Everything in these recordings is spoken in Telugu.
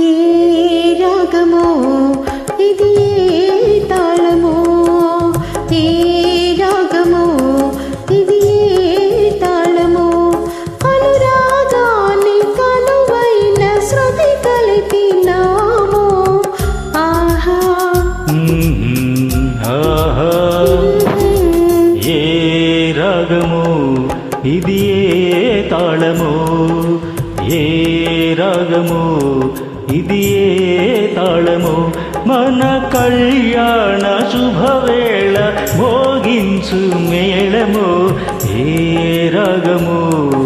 ఏ రాగమో ఇది ఏ తాళమో? ఏ రాగమో ఇది ఏ తాళమో? అనురాగాన్ని కనువైన శృతి కలిపినామో. ఆహా. మ్మ్, ఆహా. ఏ రాగము ఇది ఏ తాళము? ఏ రాగము ఇది ఏ తాళము? మన కళ్యాణ శుభవేళ భోగించు మేళము? ఏ రాగము?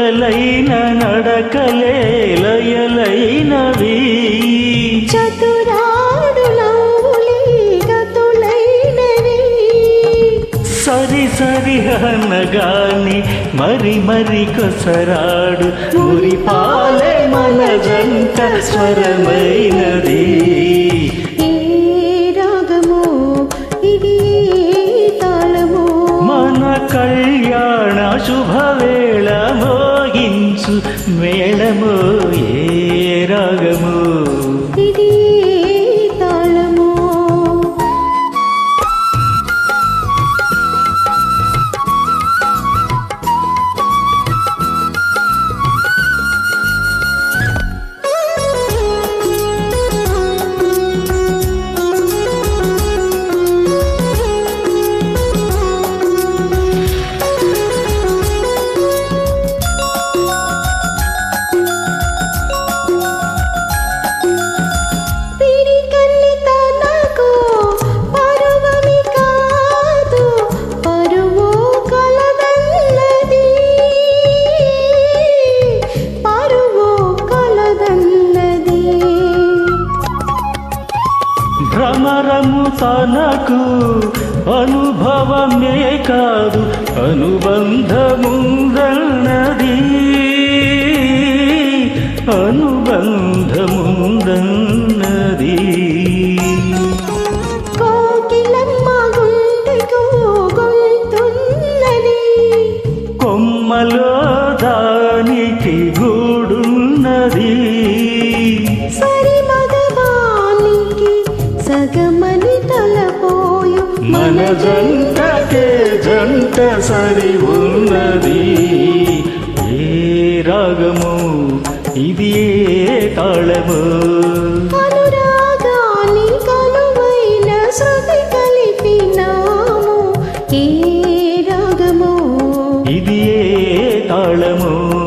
హొయలైన నడకలే లయలైనవి సరి సరి అనగాని మరి మరి కొసరాడు మురి పాలే మన జంట స్వరమైనది. కళ్యాణ శుభవేళ మోగించు తనకు అనుభవమే కాదు అనుబంధముందన్నది. అను మన జంటకే జంట సరి ఉన్నది. ఏ రాగము? ఇది ఏ తాళము? శృతి కలిపినాము ఏ రాగమో? ఇది ఏ తాళము?